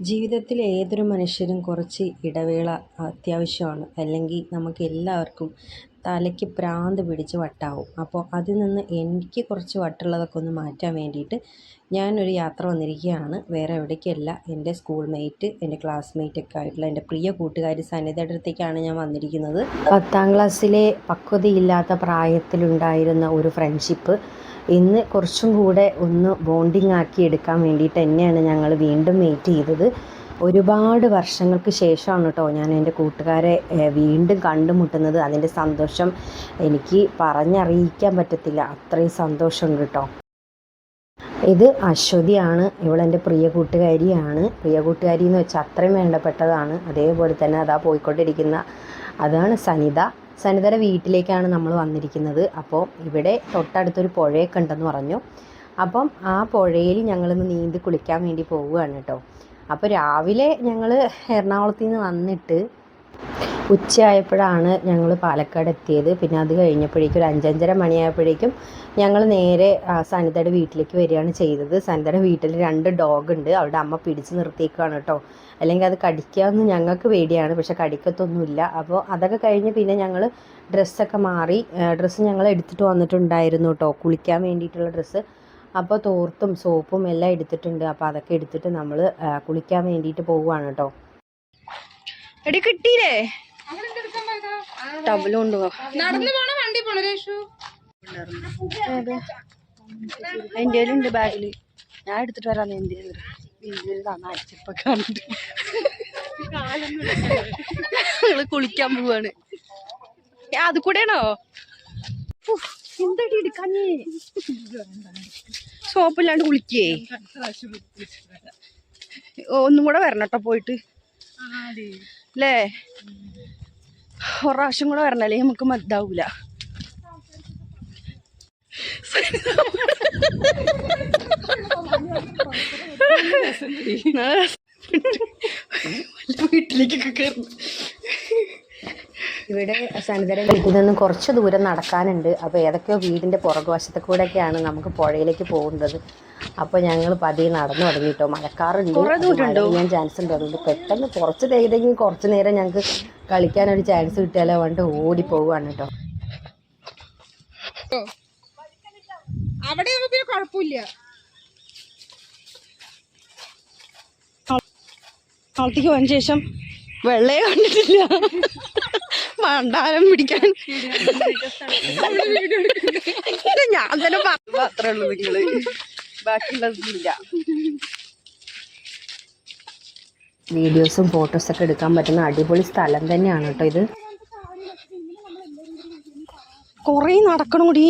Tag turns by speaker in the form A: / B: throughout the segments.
A: ജീവിതത്തിൽ ഏതൊരു മനുഷ്യരും കുറച്ച് ഇടവേള അത്യാവശ്യമാണ്. അല്ലെങ്കിൽ നമുക്ക് എല്ലാവർക്കും തലയ്ക്ക് പ്രാന്ത് പിടിച്ച് വട്ടാവും. അപ്പോൾ അതിൽ നിന്ന് എനിക്ക് കുറച്ച് വട്ടുള്ളതൊക്കെ ഒന്ന് മാറ്റാൻ വേണ്ടിയിട്ട് ഞാനൊരു യാത്ര വന്നിരിക്കുകയാണ്. വേറെ എവിടേക്കല്ല. എന്റെ സ്കൂൾ മേറ്റ് എന്റെ ക്ലാസ്മേറ്റ് ഒക്കെ ആയിട്ടുള്ള എന്റെ പ്രിയ കൂട്ടുകാരി സന്നിധിയുടെ അടുത്തേക്കാണ് ഞാൻ വന്നിരിക്കുന്നത്. പത്താം ക്ലാസ്സിലെ പക്വതയില്ലാത്ത പ്രായത്തിലുണ്ടായിരുന്ന ഒരു ഫ്രണ്ട്ഷിപ്പ് ഇന്ന് കുറച്ചും കൂടെ ഒന്ന് ബോണ്ടിങ് ആക്കി എടുക്കാൻ വേണ്ടിയിട്ട് തന്നെയാണ് ഞങ്ങൾ വീണ്ടും മീറ്റ് ചെയ്തത്. ഒരുപാട് വർഷങ്ങൾക്ക് ശേഷമാണ് കേട്ടോ ഞാൻ എന്റെ കൂട്ടുകാരെ വീണ്ടും കണ്ടുമുട്ടുന്നത്. അതിന്റെ സന്തോഷം എനിക്ക് പറഞ്ഞറിയിക്കാൻ പറ്റത്തില്ല. അത്രയും സന്തോഷമുണ്ട് കേട്ടോ. ഇത് അശ്വതിയാണ്. ഇവളെന്റെ പ്രിയ കൂട്ടുകാരിയാണ്. പ്രിയ കൂട്ടുകാരി എന്ന് വെച്ചാൽ അത്രയും വേണ്ടപ്പെട്ടതാണ്. അതേപോലെ തന്നെ അതാ പോയിക്കൊണ്ടിരിക്കുന്ന അതാണ് സനിത. സനിതയുടെ വീട്ടിലേക്കാണ് നമ്മൾ വന്നിരിക്കുന്നത്. അപ്പോൾ ഇവിടെ തൊട്ടടുത്തൊരു പുഴയൊക്കെ ഉണ്ടെന്ന് പറഞ്ഞു. അപ്പം ആ പുഴയിൽ ഞങ്ങളിന്ന് നീന്തി കുളിക്കാൻ വേണ്ടി പോവുകയാണ് കേട്ടോ. അപ്പോൾ രാവിലെ ഞങ്ങൾ എറണാകുളത്ത് നിന്ന് വന്നിട്ട് ഉച്ചയായപ്പോഴാണ് ഞങ്ങൾ പാലക്കാട് എത്തിയത് പിന്നെ അത് കഴിഞ്ഞപ്പോഴേക്കും ഒരു അഞ്ചഞ്ചര മണിയായപ്പോഴേക്കും ഞങ്ങൾ നേരെ സനിതയുടെ വീട്ടിലേക്ക് വരികയാണ് ചെയ്തത്. സനിതയുടെ വീട്ടിൽ രണ്ട് ഡോഗ് ഉണ്ട് അവരുടെ അമ്മ പിടിച്ച് നിർത്തിയേക്കാണ് കേട്ടോ. അല്ലെങ്കിൽ അത് കടിക്കാമെന്ന് ഞങ്ങൾക്ക് പേടിയാണ്. പക്ഷെ കടിക്കത്തൊന്നുമില്ല. അപ്പോൾ അതൊക്കെ കഴിഞ്ഞ് പിന്നെ ഞങ്ങൾ ഡ്രസ്സൊക്കെ മാറി ഡ്രസ്സ് ഞങ്ങൾ എടുത്തിട്ട് വന്നിട്ടുണ്ടായിരുന്നു കേട്ടോ. കുളിക്കാൻ വേണ്ടിയിട്ടുള്ള ഡ്രസ്സ്. അപ്പോൾ തോർത്തും സോപ്പും എല്ലാം എടുത്തിട്ടുണ്ട്. അപ്പോൾ അതൊക്കെ എടുത്തിട്ട് നമ്മൾ കുളിക്കാൻ വേണ്ടിയിട്ട് പോവുകയാണ് കേട്ടോ.
B: എടി കിട്ടിയില്ലേ
A: ടവൽ കൊണ്ടുപോകാം
B: നടന്നു പോണ വണ്ടി പോണ രേഷു.
A: എന്റെ കയ്യിലുണ്ട് ബാഗിൽ ഞാൻ എടുത്തിട്ട് വരാം എന്തിനു അടിച്ചപ്പോ കണ്ടിട്ട് ഞങ്ങൾ കുളിക്കാൻ പോവാണ്.
B: അത് കൂടെയാണോ?
A: എന്തടി എടുക്കാഞ്ഞേ?
B: സോപ്പില്ലാണ്ട് കുളിക്കേ? ഒന്നും കൂടെ വരണട്ടോ കേട്ടോ പോയിട്ട് അല്ലേ ഒരു പ്രാവശ്യം കൂടെ വരണല്ലേ? നമുക്ക് മതിയാവൂല വീട്ടിലേക്കൊക്കെ കയറുന്നു
A: ഇവിടെ സന്നിധാനം വീട്ടിൽ നിന്ന് കുറച്ച് ദൂരം നടക്കാനുണ്ട്. അപ്പോൾ ഏതൊക്കെയോ വീടിന്റെ പുറകുവശത്ത് കൂടെയൊക്കെയാണ് നമുക്ക് പുഴയിലേക്ക് പോകേണ്ടത് അപ്പോൾ ഞങ്ങൾ പതിയെ നടന്നു തുടങ്ങി കേട്ടോ മഴക്കാറുണ്ട് ഞാൻ ചാൻസ് ഉണ്ട്. അതുകൊണ്ട് പെട്ടെന്ന് കുറച്ച് ചെയ്തെങ്കിൽ കുറച്ച് നേരം ഞങ്ങൾക്ക് കളിക്കാനൊരു ചാൻസ് കിട്ടിയാലോ വേണ്ട ഓടി പോവുകയാണ് കേട്ടോ
B: അവിടെ പിന്നെ കുഴപ്പമില്ല. പോയതിന് ശേഷം വെള്ളയെ കണ്ടിട്ടില്ല. മണ്ടാരം പിടിക്കാൻ. ഞാൻ തന്നെ പറഞ്ഞു മാത്രമേ ഉള്ളൂ നിങ്ങൾ. ബാക്കിയുള്ളതൊന്നുമില്ല.
A: വീഡിയോസും ഫോട്ടോസൊക്കെ എടുക്കാൻ പറ്റുന്ന അടിപൊളി സ്ഥലം തന്നെയാണ് കേട്ടോ ഇത്.
B: കൊറേ നടക്കണം കൂടി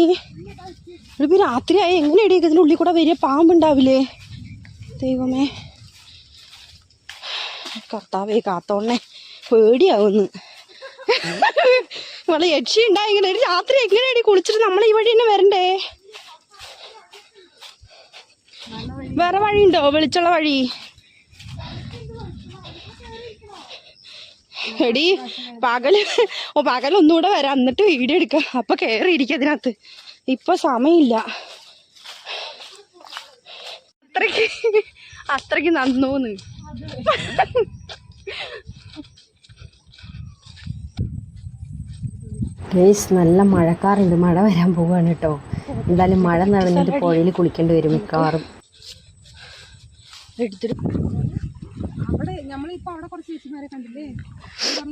B: ഇപ്പൊ രാത്രിയായി. എങ്ങനെ ഇടിയൊക്കെ ഇതിന്റെ ഉള്ളിൽ കൂടെ വരിക? പാമ്പുണ്ടാവില്ലേ ദൈവമേ. കർത്താവേ കാത്തോണേ. പേടിയാവുന്നു. നമ്മളെ യക്ഷി ഉണ്ടായിങ്ങനെ ഒരു രാത്രി എങ്ങനെയാണ് കുളിച്ചിട്ട് നമ്മൾ ഈ വഴി തന്നെ വരണ്ടേ? വേറെ വഴിയുണ്ടോ? വെളിച്ചുള്ള വഴി? എടി പകൽ ഓ പകൽ ഒന്നുകൂടെ വരാം. എന്നിട്ട് വീഡിയോ എടുക്കാം. അപ്പൊ കയറി ഇരിക്കും അതിനകത്ത്. ഇപ്പൊ സമയമില്ല. അത്രയ്ക്ക് അത്രയ്ക്ക് നന്നൂന്ന്.
A: ഗേസ് നല്ല മഴക്കാറുണ്ട്. മഴ വരാൻ പോവുകയാണ് കേട്ടോ എന്തായാലും മഴ നിറഞ്ഞിട്ട് പുഴയിൽ കുളിക്കേണ്ടി വരും മിക്കവാറും.
B: എടുത്തിട്ട്
C: അവിടെ നമ്മളിപ്പോ അവിടെ കുറച്ച് ചേച്ചിമാരെ കണ്ടില്ലേ?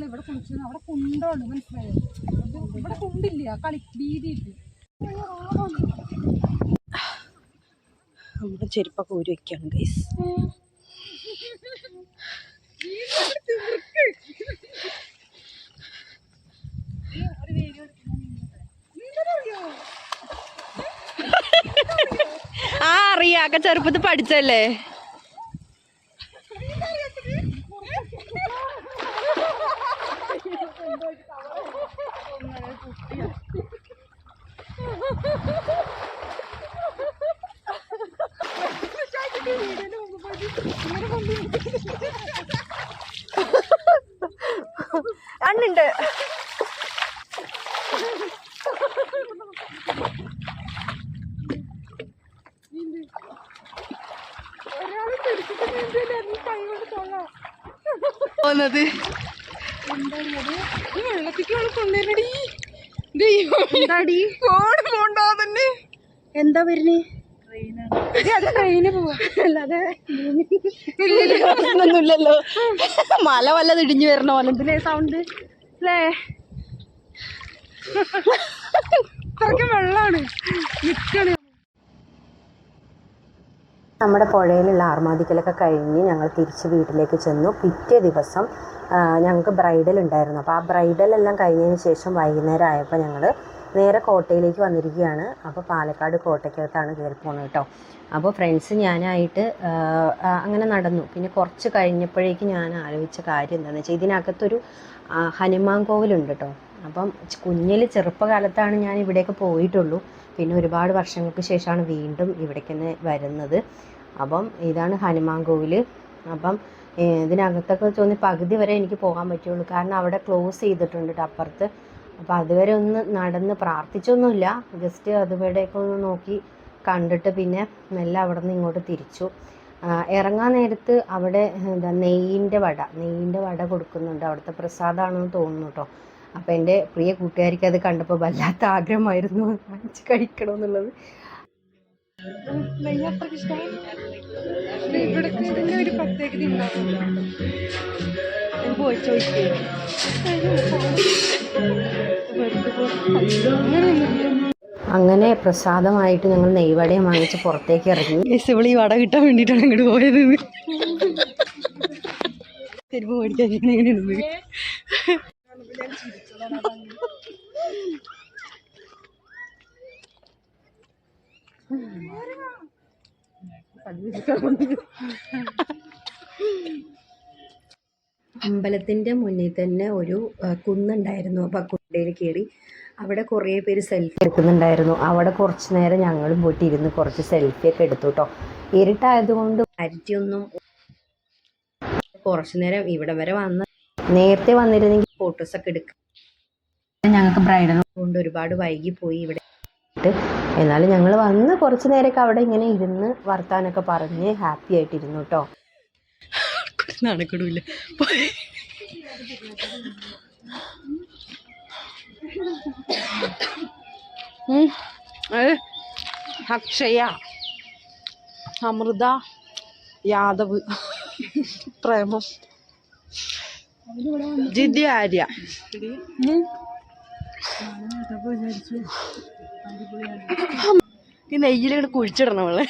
C: ഇവിടെ അവിടെ കുണ്ടാണ് മനസ്സിലായോ? ഇത് ഇവിടെ കുണ്ടില്ല. കളി വീതിയില്ല
B: നമ്മുടെ ചെരുപ്പൊക്കെ ഊരി വെക്കാണ് ഗൈസ് ആ അറിയാക്ക ചെറുപ്പത്തിൽ പഠിച്ചല്ലേ? അണ്ണുണ്ട്. പോകുന്നത്
C: ഈ വെള്ളത്തിക്ക് അവൾ തന്നെ.
B: എന്താ വരുന്നേ?
C: ട്രെയിന്
B: മല വല്ലത് ഇടിഞ്ഞു വരണ? പോലെ സൗണ്ട് അല്ലേ?
C: വെള്ളാണ്. നിക്കണ്
A: നമ്മുടെ പുഴയിലുള്ള ആർമാദിക്കലൊക്കെ കഴിഞ്ഞ് ഞങ്ങൾ തിരിച്ച് വീട്ടിലേക്ക് ചെന്നു. പിറ്റേ ദിവസം ഞങ്ങൾക്ക് ബ്രൈഡൽ ഉണ്ടായിരുന്നു. അപ്പോൾ ആ ബ്രൈഡൽ എല്ലാം കഴിഞ്ഞതിന് ശേഷം വൈകുന്നേരം ആയപ്പോൾ ഞങ്ങൾ നേരെ കോട്ടയിലേക്ക് വന്നിരിക്കുകയാണ്. അപ്പോൾ പാലക്കാട് കോട്ടയ്ക്കകത്താണ് കയറി പോകുന്നത് കേട്ടോ. അപ്പോൾ ഫ്രണ്ട്സ് ഞാനായിട്ട് അങ്ങനെ നടന്നു. പിന്നെ കുറച്ച് കഴിഞ്ഞപ്പോഴേക്ക് ഞാൻ ആലോചിച്ച കാര്യം എന്താണെന്ന് വെച്ചാൽ ഇതിനകത്തൊരു ഹനുമാൻ കോവിലുണ്ട് കേട്ടോ. അപ്പം കുഞ്ഞിൽ ചെറുപ്പകാലത്താണ് ഞാൻ ഇവിടെയൊക്കെ പോയിട്ടുള്ളൂ. പിന്നെ ഒരുപാട് വർഷങ്ങൾക്ക് ശേഷമാണ് വീണ്ടും ഇവിടേക്ക് വരുന്നത്. അപ്പം ഇതാണ് ഹനുമാൻ കോവിൽ അപ്പം ഇതിനകത്തൊക്കെ തോന്നി പകുതി വരെ എനിക്ക് പോകാൻ പറ്റുള്ളൂ. കാരണം അവിടെ ക്ലോസ് ചെയ്തിട്ടുണ്ട് ട്ടോ അപ്പുറത്ത്. അപ്പോൾ അതുവരെ ഒന്ന് നടന്ന് പ്രാർത്ഥിച്ചൊന്നുമില്ല. ജസ്റ്റ് അതുവരെയൊക്കെ ഒന്ന് നോക്കി കണ്ടിട്ട് പിന്നെ മെല്ലെ അവിടെ നിന്ന് ഇങ്ങോട്ട് തിരിച്ചു. ഇറങ്ങാൻ നേരത്ത് അവിടെ എന്താ നെയ്യിന്റെ വട നെയ്യിന്റെ വട കൊടുക്കുന്നുണ്ട്. അവിടുത്തെ പ്രസാദമാണെന്ന് തോന്നുന്നു കേട്ടോ അപ്പോൾ എന്റെ പ്രിയ കൂട്ടുകാരിക്ക് അത് കണ്ടപ്പോൾ വല്ലാത്ത ആഗ്രഹമായിരുന്നു. വാങ്ങിച്ച് കഴിക്കണമെന്നുള്ളത്
C: എന്നുള്ളത് ഒരു പ്രത്യേകത ഉണ്ടാവുമല്ലോ
B: പോയി ചോദിക്കേ.
A: അങ്ങനെ പ്രസാദമായിട്ട് ഞങ്ങൾ നെയ്വടയും വാങ്ങിച്ച് പുറത്തേക്ക് ഇറങ്ങി.
B: ഈ വട കിട്ടാൻ വേണ്ടിയിട്ടാണ് അങ്ങോട്ട് പോയത്. ചെരുപ്പ് മേടിക്കാൻ ഇരുന്ന്.
A: അമ്പലത്തിന്റെ മുന്നിൽ തന്നെ ഒരു കുന്നുണ്ടായിരുന്നു. അപ്പോൾ ആ കുണ്ടയിൽ കയറി അവിടെ കുറേ പേര് സെൽഫി എടുക്കുന്നുണ്ടായിരുന്നു. അവിടെ കുറച്ച് നേരം ഞങ്ങളും പോയിട്ട് ഇരുന്ന് കുറച്ച് സെൽഫിയൊക്കെ എടുത്തു കേട്ടോ ഇരുട്ടായതുകൊണ്ട് അരിറ്റിയൊന്നും കുറച്ച് നേരം ഇവിടെ വരെ വന്ന് നേരത്തെ വന്നിരുന്നെങ്കിൽ ഫോട്ടോസൊക്കെ എടുക്കാം ഞങ്ങൾക്ക് ബ്രൈഡൽ കൊണ്ട് ഒരുപാട് വൈകി പോയി ഇവിടെ. എന്നാലും ഞങ്ങൾ വന്ന് കുറച്ച് നേരമൊക്കെ അവിടെ ഇങ്ങനെ ഇരുന്ന് വർത്താനൊക്കെ പറഞ്ഞ് ഹാപ്പി ആയിട്ടിരുന്നു കേട്ടോ
B: നടക്കണില്ല അക്ഷയ അമൃത യാദവ് പ്രേമം ജിതി ആര്യ ഈ നെയ്യിലിങ്ങനെ കുഴിച്ചിടണം അവളെ